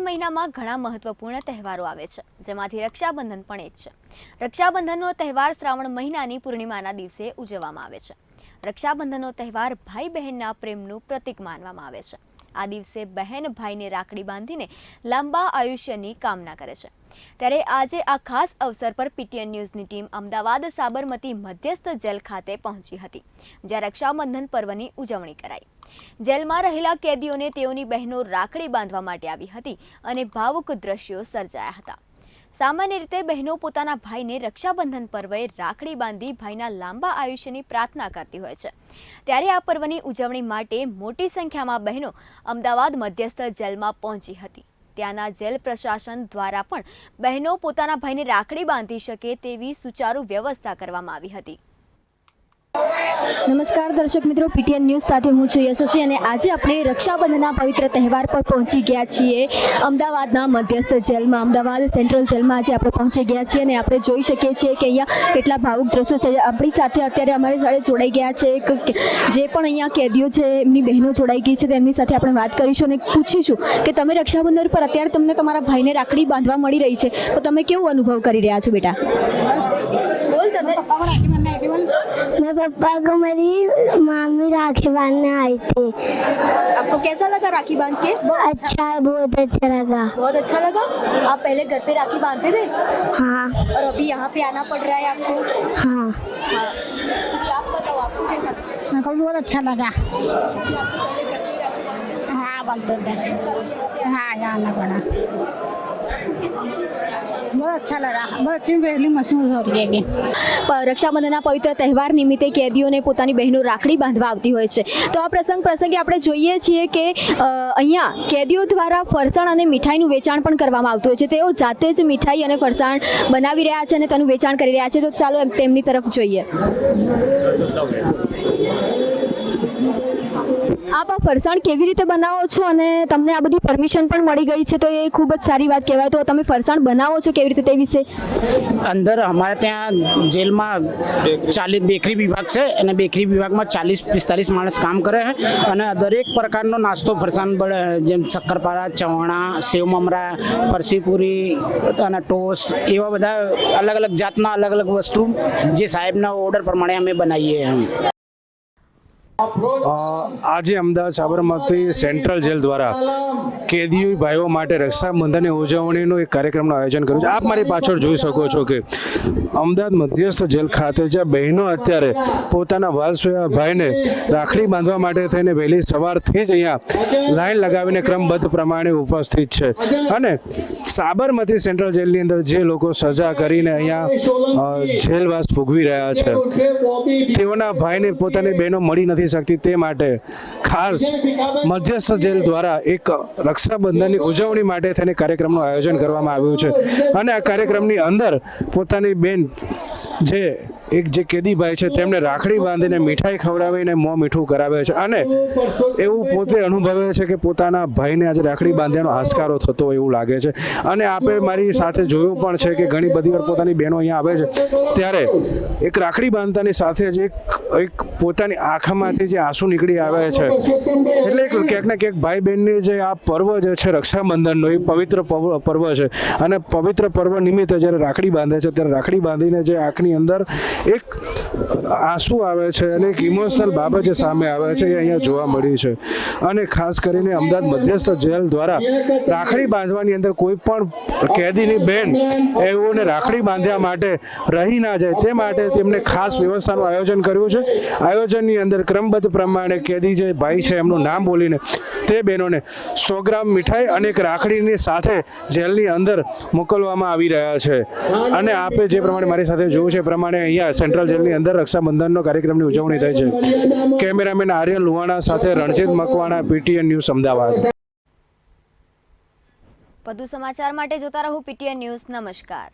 મહિનામાં ઘણા મહત્વપૂર્ણ તહેવારો આવે છે, જેમાંથી રક્ષાબંધન પણ એક છે. રક્ષાબંધનનો તહેવાર શ્રાવણ મહિનાની પૂર્ણિમાના દિવસે ઉજવવામાં આવે છે. રક્ષાબંધનનો તહેવાર ભાઈ બહેનના પ્રેમનું પ્રતીક માનવામાં આવે છે. આ દિવસે બહેન ભાઈને રાખડી બાંધીને લાંબા આયુષ્યની કામના કરે છે. ત્યારે આજે આ ખાસ અવસર પર પીટીએન ન્યૂઝની ટીમ અમદાવાદ સાબરમતી મધ્યસ્થ જેલ ખાતે પહોંચી હતી, જ્યાં રક્ષાબંધન પર્વની ઉજવણી કરાઈ. જેલમાં રહેલા કેદીઓને તેઓની બહેનો રાખડી બાંધવા માટે આવી હતી અને ભાવુક દ્રશ્યો સર્જાયા હતા. સામાન્ય રીતે બહેનો પોતાના ભાઈને રક્ષાબંધન પર્વે રાખડી બાંધી ભાઈના લાંબા આયુષ્યની પ્રાર્થના કરતી હોય છે. ત્યારે આ પર્વની ઉજવણી માટે મોટી સંખ્યામાં બહેનો અમદાવાદ મધ્યસ્થ જેલમાં પહોંચી હતી. ત્યાંના જેલ પ્રશાસન દ્વારા પણ બહેનો પોતાના ભાઈને રાખડી બાંધી શકે તેવી સુચારુ વ્યવસ્થા કરવામાં આવી હતી. નમસ્કાર દર્શક મિત્રો, પીટીએન ન્યૂઝ સાથે હું છું યશસ્વી અને આજે આપણે રક્ષાબંધનના પવિત્ર તહેવાર પર પહોંચી ગયા છીએ. અમદાવાદના મધ્યસ્થ જેલમાં, અમદાવાદ સેન્ટ્રલ જેલમાં આજે આપણે પહોંચી ગયા છીએ અને આપણે જોઈ શકીએ છીએ કે અહીંયા કેટલા ભાવુક દ્રશ્યો છે. આપણી સાથે અત્યારે અમારી સાથે જોડાઈ ગયા છે જે પણ અહીંયા કેદીઓ છે, એમની બહેનો જોડાઈ ગઈ છે, તેમની સાથે આપણે વાત કરીશું અને પૂછીશું કે તમે રક્ષાબંધન પર અત્યારે તમને તમારા ભાઈને રાખડી બાંધવા મળી રહી છે. તો તમે કેવો અનુભવ કરી રહ્યા છો બેટા? બોલ मैं पापा को मेरी मामी राखी बांधने आई थी। आपको कैसा लगा राखी बाँध के? अच्छा है बहुत अच्छा लगा। बहुत अच्छा लगा? आप पहले घर पे राखी बांधते थे? हाँ। और अभी यहाँ पे आना पड़ रहा है आपको? हाँ। हाँ। क्योंकि आप बताओ आपको कैसा लगा? मेरे को बहुत अच्छा लगा। राखी बांधते थे। हाँ यहाँ आना हाँ पड़ा। आपको कैसा फील हो रहा है बहुत अच्छा लगा बहुत अच्छी पहली महसूस हो रही है कि પ- રક્ષાબંધનના પવિત્ર તહેવાર નિમિત્તે કેદીઓને પોતાની બહેનો રાખડી બાંધવા આવતી હોય છે તો આ પ્રસંગ પ્રસંગે આપણે જોઈએ છીએ કે અ, અહીંયા કેદીઓ દ્વારા ફરસાણ અને મીઠાઈનું વેચાણ પણ કરવામાં આવતું હોય છે તેઓ જાતે જ મીઠાઈ અને ફરસાણ બનાવી રહ્યા છે અને તેનું વેચાણ કરી રહ્યા છે તો ચાલો એમ તેમની તરફ જોઈએ આપ આ ફરસાણ કેવી રીતે બનાવો છો અને તમને આ બધી પરમિશન પણ મળી ગઈ છે, તો એ ખૂબ જ સારી વાત કહેવાય. તો તમે ફરસાણ બનાવો છો કેવી રીતે તે વિશે? અંદર અમારે ત્યાં જેલમાં ચાલીસ બેકરી વિભાગ છે, અને બેકરી વિભાગમાં ચાલીસ, પિસ્તાલીસ માણસ કામ કરે છે, અને દરેક પ્રકારનો નાસ્તો ફરસાણ જેમ શક્કરપારા, ચવાણા, સેવ મમરા ફરસીપુરી અને ટોસ, એવા બધા અલગ અલગ જાતના અલગ અલગ વસ્તુ જે સાહેબના ઓર્ડર પ્રમાણે અમે બનાવીએ એમ. આજે અમદાવાદ સાબરમતી સેન્ટ્રલ જેલ દ્વારા કેદીઓ ભાઈઓ માટે રક્ષાબંધનની ઉજવણીનો એક કાર્યક્રમનું આયોજન કર્યું છે. આપ મારી પાછળ જોઈ શકો છો કે અમદાવાદ મધ્યસ્થ જેલ ખાતે જ્યાં બહેનો અત્યારે પોતાના વાલસોયા ભાઈને રાખડી બાંધવા માટે થઈને વહેલી સવારથી જ અહીંયા લાઈન લગાવીને ક્રમબદ્ધ પ્રમાણે ઉપસ્થિત છે. અને સાબરમતી સેન્ટ્રલ જેલની અંદર જે લોકો સજા કરીને અહીંયા જેલવાસ ભોગવી રહ્યા છે, તેઓના ભાઈને પોતાની બહેનો મળી નથી શકતી તે માટે ખાસ મધ્યસ્થ જેલ દ્વારા એક રક્ષાબંધનની ઉજવણી માટે થઈને કાર્યક્રમનું આયોજન કરવામાં આવ્યું છે. અને આ કાર્યક્રમની અંદર પોતાની બેન જે એક જે કેદીભાઈ છે, તેમને રાખડી બાંધીને મીઠાઈ ખવડાવીને મોં મીઠું કરાવે છે. અને એવું પોતે અનુભવે છે કે પોતાના ભાઈને આજે રાખડી બાંધ્યાનો હાશકારો થતો એવું લાગે છે. અને આપણે મારી સાથે જોયું પણ છે કે ઘણી બધી વાર પોતાની બહેનો અહીંયા આવે છે. ત્યારે એક રાખડી બાંધતાની સાથે જ એક એક પોતાની આંખમાંથી જે આંસુ નીકળી આવે છે. એટલે ક્યાંક ને ક્યાંક ભાઈ બહેનની જે આ પર્વ જે છે, રક્ષાબંધનનો એ પવિત્ર પર્વ છે. અને પવિત્ર પર્વ નિમિત્તે જ્યારે રાખડી બાંધે છે, ત્યારે રાખડી બાંધીને જે આંખની અંદર એક આંસુ આવે છે અને એક ઇમોશનલ બાબત જે સામે આવે છે એ અહીંયા જોવા મળી છે. અને ખાસ કરીને અમદાવાદ મધ્યસ્થ જેલ દ્વારા રાખડી બાંધવાની અંદર કોઈ પણ કેદીની બેન એઓને રાખડી બાંધ્યા માટે રહી ના જાય તે માટે તેમને ખાસ વ્યવસ્થાનું આયોજન કર્યું છે. આયોજનની અંદર ક્રમબદ્ધ પ્રમાણે કેદી જે ભાઈ છે એમનું નામ બોલીને તે બહેનોને સો ગ્રામ મીઠાઈ અને એક રાખડીની સાથે જેલની અંદર મોકલવામાં આવી રહ્યા છે. અને આપે જે પ્રમાણે મારી સાથે જોયું છે એ પ્રમાણે અહીંયા સેન્ટ્રલ જેલની અંદર રક્ષાબંધનનો કાર્યક્રમની ઉજવણી થઈ છે. કેમેરામેન આર્યન લુવાણા સાથે રણજીત મકવાણા, પીટીએન ન્યૂઝ, અમદાવાદ. વધુ સમાચાર માટે જોતા રહો પીટીએન ન્યૂઝ. નમસ્કાર.